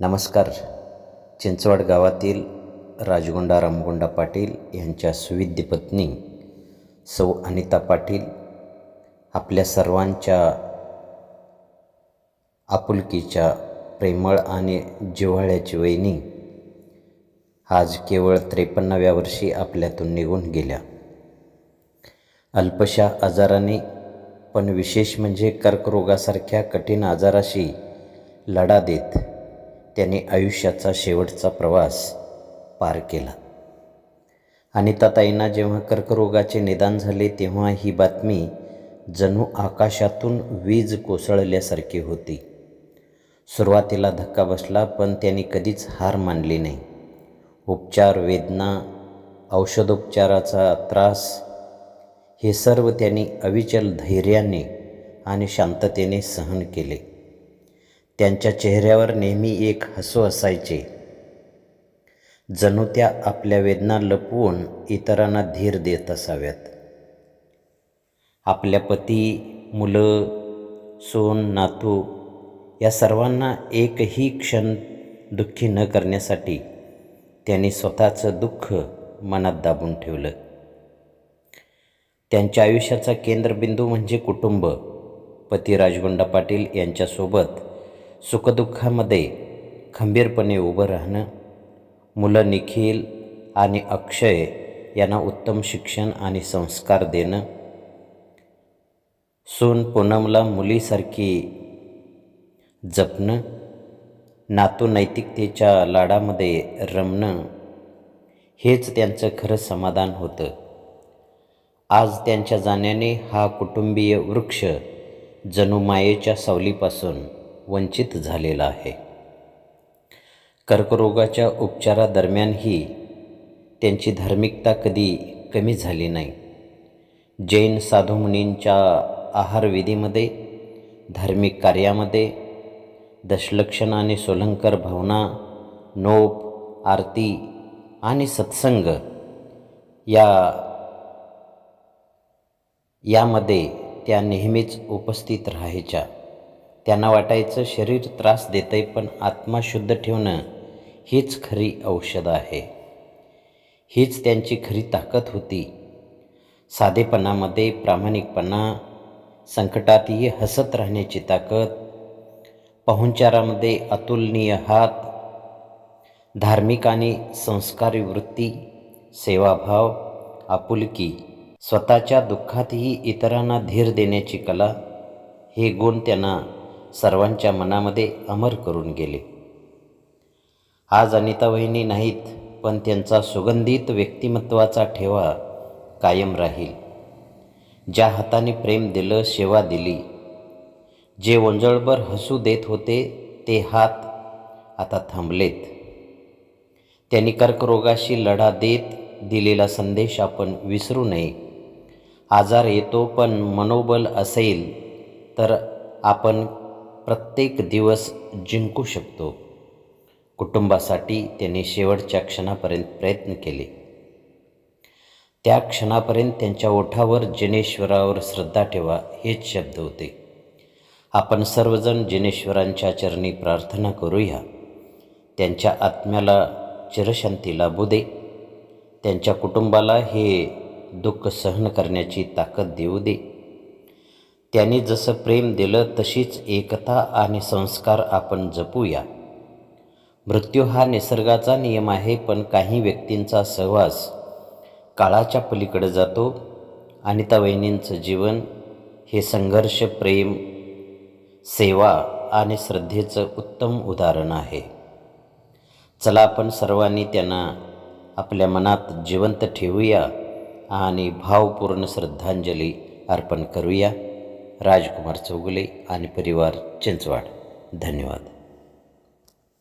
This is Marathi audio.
नमस्कार. चिंचवड गावातील राजगुंडा रामगोंडा पाटील यांच्या सुविद्य पत्नी सौ अनिता पाटील आपल्या सर्वांच्या आपुलकीच्या प्रेमळ आणि जिव्हाळ्याची वहिनी आज केवळ त्रेपन्नाव्या वर्षी आपल्यातून निघून गेल्या. अल्पशा आजाराने पण विशेष म्हणजे कर्करोगासारख्या कठीण आजाराशी लढा देत त्याने आयुष्याचा शेवटचा प्रवास पार केला. अनिताताईंना जेव्हा कर्करोगाचे निदान झाले तेव्हा ही बातमी जणू आकाशातून वीज कोसळल्यासारखी होती. सुरुवातीला धक्का बसला पण त्यांनी कधीच हार मानली नाही. उपचार वेदना औषधोपचाराचा त्रास हे सर्व त्यांनी अविचल धैर्याने आणि शांततेने सहन केले. त्यांच्या चेहऱ्यावर नेहमी एक हसू असायचे. जणू त्या आपल्या वेदना लपवून इतरांना धीर देत असाव्यात. आपल्या पती मुलं सोन नातू या सर्वांना एकही क्षण दुःखी न करण्यासाठी त्यांनी स्वतःचं दुःख मनात दाबून ठेवलं. त्यांच्या आयुष्याचा केंद्रबिंदू म्हणजे कुटुंब. पती राजगुंडा पाटील यांच्यासोबत सुखदुःखामध्ये खंबीरपणे उभं राहणं मुलं निखिल आणि अक्षय यांना उत्तम शिक्षण आणि संस्कार देणं सून पूनमला मुलीसारखी जपणं नातू नैतिकतेच्या लाडामध्ये रमणं हेच त्यांचं खरं समाधान होतं. आज त्यांच्या जाण्याने हा कुटुंबीय वृक्ष जणू मायेच्या सावलीपासून वंचित झालेला आहे. कर्करोगाच्या उपचारादरम्यानही त्यांची धार्मिकता कधी कमी झाली नाही. जैन साधूमुनींच्या आहारविधीमध्ये धार्मिक कार्यामध्ये दशलक्षण आणि सोलंकर भावना नोप आरती आणि सत्संग या यामध्ये त्या नेहमीच उपस्थित राहायच्या. त्यांना वाटायचं शरीर त्रास देतंय पण आत्मा शुद्ध ठेवणं हीच खरी औषध आहे. हीच त्यांची खरी ताकद होती. साधेपणामध्ये प्रामाणिकपणा संकटातही हसत राहण्याची ताकद पाहुणचारामध्ये अतुलनीय हात धार्मिक आणि संस्कारी वृत्ती सेवाभाव आपुलकी स्वतःच्या दुःखातही इतरांना धीर देण्याची कला हे गुण त्यांना सर्वांच्या मनामध्ये अमर करून गेले. आज अनिता वहिनी नाहीत पण त्यांचा सुगंधित व्यक्तिमत्वाचा ठेवा कायम राहील. ज्या हाताने प्रेम दिलं सेवा दिली. जे ओंजळभर हसू देत होते ते हात आता थांबलेत. त्यांनी कर्करोगाशी लढा देत दिलेला संदेश आपण विसरू नये. आजार येतो पण मनोबल असेल तर आपण प्रत्येक दिवस जिंकू शकतो. कुटुंबासाठी त्यांनी शेवटच्या क्षणापर्यंत प्रयत्न केले. त्या क्षणापर्यंत त्यांच्या ओठावर जिनेश्वरावर श्रद्धा ठेवा हेच शब्द होते. आपण सर्वजण जिनेश्वरांच्या चरणी प्रार्थना करूया. त्यांच्या आत्म्याला चिरशांती लाभू दे. त्यांच्या कुटुंबाला हे दुःख सहन करण्याची ताकद देऊ दे. त्यांनी जसं प्रेम दिलं तशीच एकता आणि संस्कार आपण जपूया. मृत्यू हा निसर्गाचा नियम आहे पण काही व्यक्तींचा सहवास काळाच्या पलीकडे जातो अनिता वहिनींचं जीवन हे संघर्ष प्रेम सेवा आणि श्रद्धेचं उत्तम उदाहरण आहे. चला आपण सर्वांनी त्यांना आपल्या मनात जिवंत ठेवूया आणि भावपूर्ण श्रद्धांजली अर्पण करूया. राजकुमार चौगुले आणि परिवार चिंचवाड. धन्यवाद.